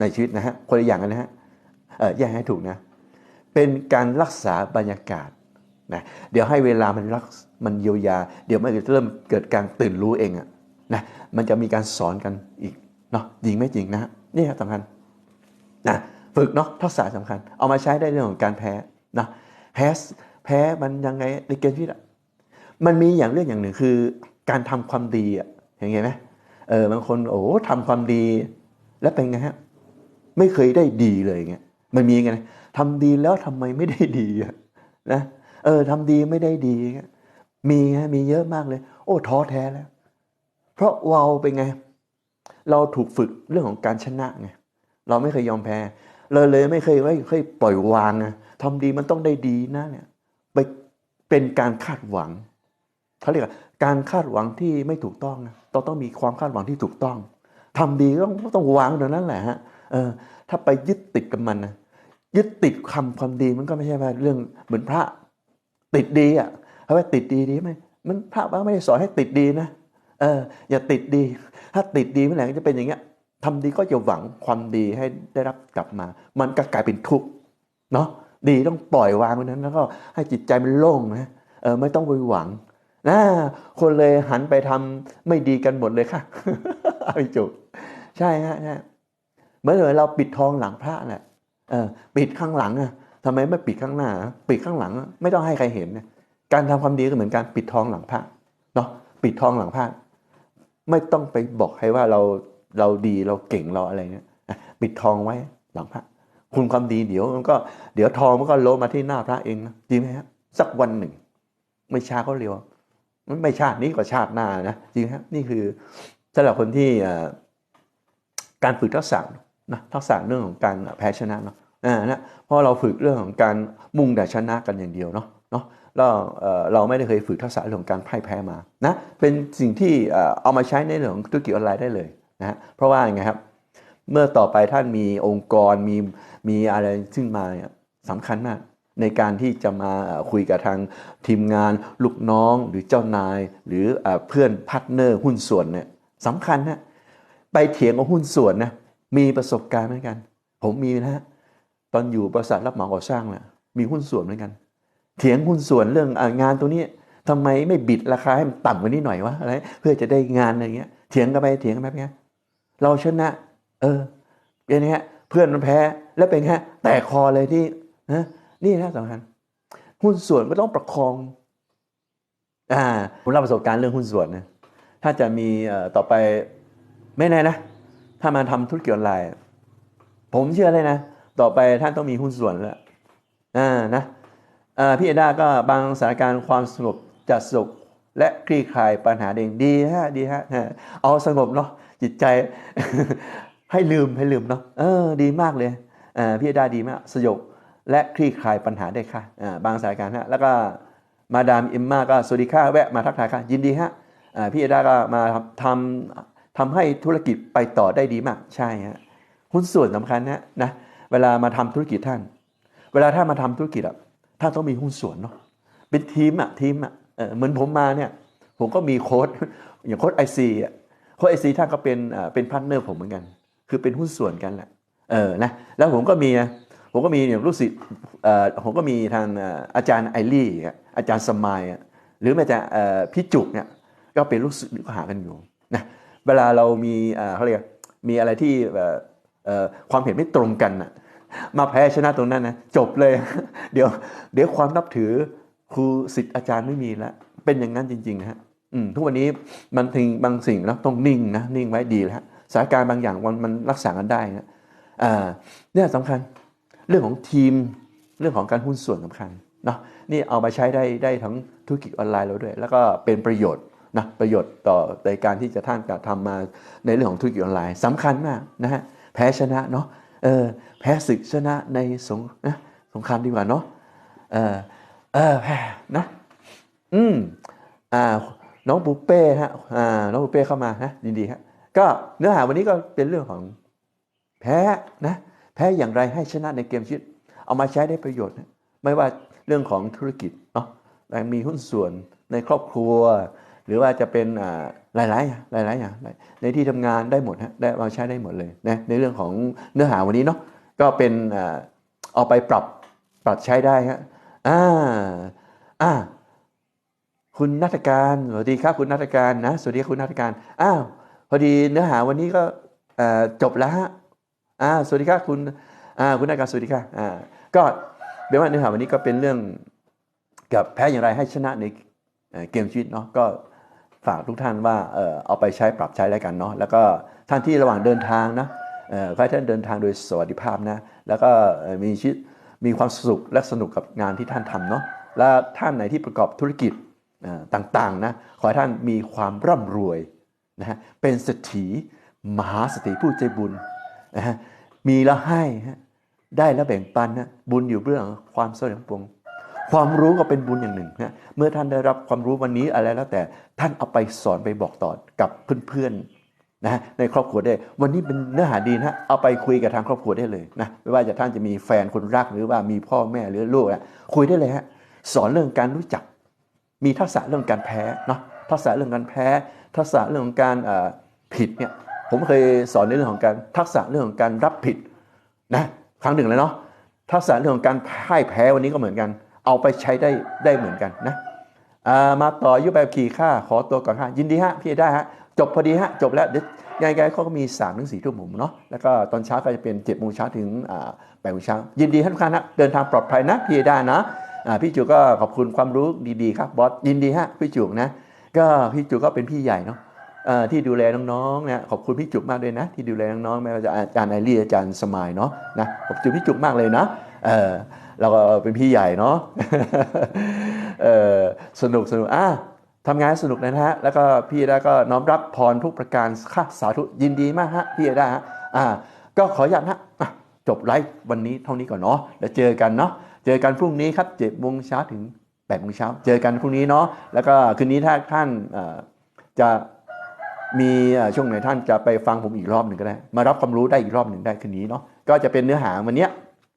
ในชีวิตนะฮะคนละอย่างกันนะฮะเออแยกให้ถูกนะ เป็นการรักษาบรรยากาศนะเดี๋ยวให้เวลามันรักมันเยียวยา เดี๋ยวมันจะเริ่มเกิดการตื่นรู้เองอะนะมันจะมีการสอนกันอีกเนาะจริงไม่จริงนะฮะนี่ครับสำคัญนะฝึกเนาะทักษะสำคัญ เอามาใช้ได้เรื่องของการแพ้นะแพ้แพ้มันยังไงในเกมชีวิตอะมันมีอย่างเรื่องอย่างหนึ่งคือ การทำความดีอะเห็นไงไหมเออบางคนโอ้ทำความดีแล้วเป็นไงฮะ ไม่เคยได้ดีเลยเงี้ยมันมีไงทำดีแล้วทำไมไม่ได้ดีอะนะเออทำดีไม่ได้ดีเงี้ยมีฮะมีเยอะมากเลย โอ้ท้อแท้แล้ว เพราะเราเป็นไง เราถูกฝึกเรื่องของการชนะไงเราไม่เคยยอมแพ้เลยเลยไม่เคยไม่เคยปล่อยวางนะทำดีมันต้องได้ดีนะเนี่ยไปเป็นการคาดหวังเขาเรียกว่าการคาดหวังที่ไม่ถูกต้องนะต้องต้องมีความคาดหวังที่ถูกต้องทำดีก็ต้องต้องวางตรงนั้นแหละฮะ เออถ้าไปยึดติดกับมันนะยึดติดคำความดีมันก็ไม่ใช่ว่าเรื่องเหมือนพระติดดีอะเขาว่าติดดีดีไหมมันพระไม่ได้สอนให้ติดดีนะเอออย่าติดดี ถ้าติดดีเมื่อไหร่ก็จะเป็นอย่างเงี้ยทำดีก็จะหวังความดีให้ได้รับกลับมา มันก็กลายเป็นทุกข์เนาะดีต้องปล่อยวางตรงนั้นแล้วก็ให้จิตใจมันโล่งนะเออไม่ต้องไปหวังนะคนเลยหันไปทำไม่ดีกันหมดเลยค่ะไอ้จุใช่ฮะใช่ เหมื่อนเลยเราปิดทองหลังพระแหละเออปิดข้างหลังอะทำไมไม่ปิดข้างหน้า ปิดข้างหลัง ไม่ต้องให้ใครเห็นนะการทำความดีก็เหมือนการปิดทองหลังพระเนาะปิดทองหลังพระไม่ต้องไปบอกให้ว่าเราเราดีเราเก่งเราอะไรเงี้ยปิดทองไว้หลังพระคุณความดีเดี๋ยวมันก็เดี๋ยวทองมันก็โลมาที่หน้าพระเองนะจริงไหมครับสักวันหนึ่ง ไม่ช้าก็เร็วมันไม่ชาตินี้ก็ชาติหน้านะจริงครับนี่คือสำหรับคนที่การฝึกทักษะ นะทักษะเรื่องของการแพ้ชนะเนาะนะเพราะเราฝึกเรื่องของการมุ่งแต่ชนะกันอย่างเดียวเนาะเนาะแล้วเราไม่ได้เคยฝึกทักษะเรื่องการพ่ายแพ้มานะเป็นสิ่งที่เอามาใช้ในเรื่องของธุรกิจออนไลน์ได้เลยนะเพราะว่าไงครับเมื่อต่อไปท่านมีองค์กรมีมีอะไรขึ้นมาเนี่ยสำคัญมากในการที่จะมาคุยกับทางทีมงานลูกน้องหรือเจ้านาย หรือเพื่อนพาร์ทเนอร์หุ้นส่วนเนี่ยสำคัญนะไปเถียงกับหุ้นส่วนนะ มีประสบการณ์เหมือนกัน ผมมีนะฮะตอนอยู่บริษัทรับเหมาก่อสร้างเนี่ยมีหุ้นส่วนเหมือนกัน เถียงหุ้นส่วนเรื่ององานตัวนี้ทำไมไม่บิดราคาให้มันต่ำกว่านี้หน่อยวะอะไรเพื่อจะได้งานอะไรเงี้ยเถียงกันไปเถียงกันไปเงี้ยเราชนะ เออเป็นไงเพื่อนมันแพ้แล้วเป็นไงแต่คอเลยที่นะนี่นะสำคัญหุ้นส่วนก็ต้องประคองอ่าผมรับประสบการณ์เรื่องหุ้นส่วนนะถ้าจะมีต่อไปไม่แน่นะ ถ้ามาทำธุรกิจออนไลน์ ผมเชื่อเลยนะ ต่อไปท่านต้องมีหุ้นส่วนแล้วอ่านะพี่เอด้าก็บางสถานการณ์ความสงบจะสุขและคลี่คลายปัญหาเองดีฮะดีฮะเอาสงบเนาะจิตใจให้ลืมให้ลืมเนาะเออดีมากเลยพี่เอด้าดีมากสยบและคลี่คลายปัญหาได้ค่ะบางสถานการณ์ฮะแล้วก็มาดามอิมมาก็สวัสดีค่ะแวะมาทักทายค่ะยินดีฮะพี่เอด้าก็มาทำ ทำให้ธุรกิจไปต่อได้ดีมากใช่ฮะหุ้นส่วนสำคัญนะนะเวลามาทำธุรกิจท่าน เวลาท่านมาทำธุรกิจอะท่านต้องมีหุ้นส่วนเนาะเป็นทีมอะทีมอะเหมือนผมมาเนี่ยผมก็มีโค้ดอย่างโค้ดไอซีอะโค้ดไอซีท่านก็เป็นเป็นพาร์ทเนอร์ผมเหมือนกัน คือเป็นหุ้นส่วนกันแหละเออนะแล้วผมก็มีผมก็มีเนี่ยลูกศิษย์ผมก็มีทางอาจารย์ไอรี่อาจารย์สมัยหรือแม้แต่พี่จุกเนี่ยก็เป็นลูกศิษย์ก็หากันอยู่นะ เวลาเรามีเขาเรียกมีอะไรที่ความเห็นไม่ตรงกันมาแพ้ชนะตรงนั้นนะจบเลย เดี๋ยว เดี๋ยวความนับถือครูศิษย์อาจารย์ไม่มีแล้วเป็นอย่างนั้นจริงๆฮะทุกวันนี้มันถึงบางสิ่งแล้วต้องนิ่งนะนิ่งไว้ดีแล้วสถานการณ์บางอย่างมันมันรักษากันได้นะเนี่ยสำคัญเรื่องของทีมเรื่องของการหุ้นส่วนสำคัญเนาะนี่เอามาใช้ได้ได้ทั้งธุรกิจออนไลน์เราด้วย แล้วก็เป็นประโยชน์ นะประโยชน์ต่อในการที่จะท่านจะทำมาในเรื่องของธุรกิจออนไลน์สำคัญมากนะฮะแพ้ชนะเนาะเออแพ้ศึกชนะในสงนะสงครามดีกว่าเนาะเออเออแพ้นะอืมอ่าน้องปูเป้ฮะอ่าน้องปูเป้เข้ามาฮะยินดีฮะก็เนื้อหาวันนี้ก็เป็นเรื่องของแพ้นะแพ้อย่างไรให้ชนะในเกมชีวิต เอามาใช้ได้ประโยชน์ไม่ว่าเรื่องของธุรกิจเนาะมีหุ้นส่วนในครอบครัว รือว่าจะเป็นอ่าหลายๆอย่างหลายๆอย่างในที่ทำงานได้หมดฮะได้มาใช้ได้หมดเลยนะในเรื่องของเนื้อหาวันนี้เนาะก็เป็นเอาไปปรับปรับใช้ได้ฮะอ่าอ่าคุณนัฐการสวัสดีครับคุณนัฐการนะสวัสดีคุณนัฐการอ้าวพอดีเนื้อหาวันนี้ก็จบแล้วฮะอ่าสวัสดีครับคุณอ่าคุณนัฐการสวัสดีค่ะอ่าก็เดี๋ยวว่าเนื้อหาวันนี้ก็เป็นเรื่องกับแพ้อย่างไรให้ชนะในเกมชีวิตเนาะก็ ฝากทุกท่านว่าเออเอาไปใช้ปรับใช้แล้วกันเนาะแล้วก็ท่านที่ระหว่างเดินทางนะเออขอให้ท่านเดินทางโดยสวัสดิภาพนะแล้วก็มีชีวิตมีความสุขและสนุกกับงานที่ท่านทำเนาะและท่านไหนที่ประกอบธุรกิจอ่าต่างๆนะขอให้ท่านมีความร่ำรวยนะฮะเป็นเศรษฐีมหาเศรษฐีผู้ใจบุญนะฮะมีแล้วให้ฮะได้แล้วแบ่งปันนะบุญอยู่เรื่องความสำเร็จของพระอง ความรู้ก็เป็นบุญอย่างหนึ่งนะเมื่อท่านได้รับความรู้วันนี้อะไรแล้วแต่ท่านเอาไปสอนไปบอกต่อกับเพื่อนๆนะในครอบครัวได้ วันนี้เป็นเนื้อหาดีนะเอาไปคุยกับทางครอบครัวได้เลยนะไม่ว่าจะท่านจะมีแฟนคนรักหรือว่ามีพ่อแม่หรือลูกอะคุยได้เลยฮะสอนเรื่องการรู้จัก มีทักษะเรื่องการแพ้เนาะทักษะเรื่องการแพ้ ทักษะเรื่องของการผิดเนี่ยผมเคยสอนในเรื่องของการทักษะเรื่องของการรับผิดนะครั้งหนึ่งเลยเนาะทักษะเรื่องของการพ่ายแพ้วันนี้ก็เหมือนกัน เอาไปใช้ได้ได้เหมือนกันนะามาต่อยุบแบบขี่ค่าขอตัวก่อนค่ะยินดีฮะพี่ได้ฮะจบพอดีฮะจบแล้วเดี๋ยวยังไงเขาก็มี3ามถึงสี่ทุ่มผมเนาะแล้วก็ตอนเช้าก็จะเป็น7จ็ดโมงเช้าถึงแปดโมงเช้ายินดีให้ทุกท่านนะเดินทางปลอดภัยนะพี่ได้นะพี่จุกก็ขอบคุณความรู้ดีๆครับบอสยินดีฮะพี่จุกนะก็พี่จุกก็เป็นพี่ใหญ่เนาะที่ดูแลน้องๆเนี่ยขอบคุณพี่จุกมากเลยนะ ที่ดูแลน้องๆไม่ว่าจะอาจารย์ไอรีอาจารย์สมายเนาะนะขอบคุณพี่จุกมากเลยนะ เราก็เป็นพี่ใหญ่เนาะเออสนุกสนุกอะทำงานสนุกนะฮะ แล้วก็พี่ได้ก็น้อมรับพรทุกประการค่ะสาธุยินดีมากฮะพี่ได้ฮะอ่าก็ขออนุญาตฮะจบไลฟ์วันนี้เท่านี้ก่อนเนาะแล้วเจอกันเนาะเจอกันพรุ่งนี้ครับเจ็ดโมงเช้าถึงแปดโมงเช้าเจอกันพรุ่งนี้เนาะแล้วก็คืนนี้ถ้าท่านจะมีช่วงไหนท่านจะไปฟังผมอีกรอบหนึ่งก็ได้ มารับความรู้ได้อีกรอบหนึ่งได้คืนนี้เนาะก็จะเป็นเนื้อหาวันเนี้ย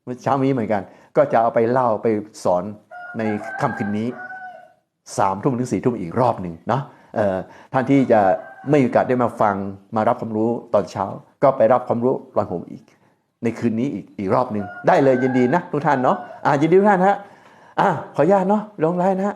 เมื่อเช้านี้เหมือนกัน ก็จะเอาไปเล่าไปสอนในค่ำคืนนี้สามทุ่มถึงสี่ทุ่มอีกรอบหนึ่งเนาะท่านที่จะไม่มีโอกาสได้มาฟังมารับความรู้ตอนเช้า ก็ไปรับความรู้ตอนผมอีก ในคืนนี้อีกอีกรอบหนึ่งได้เลยยินดีนะทุกท่านเนาะอ่ายินดีทุกท่านฮะอ่าขออนุญาตเนาะลงไลน์นะฮะ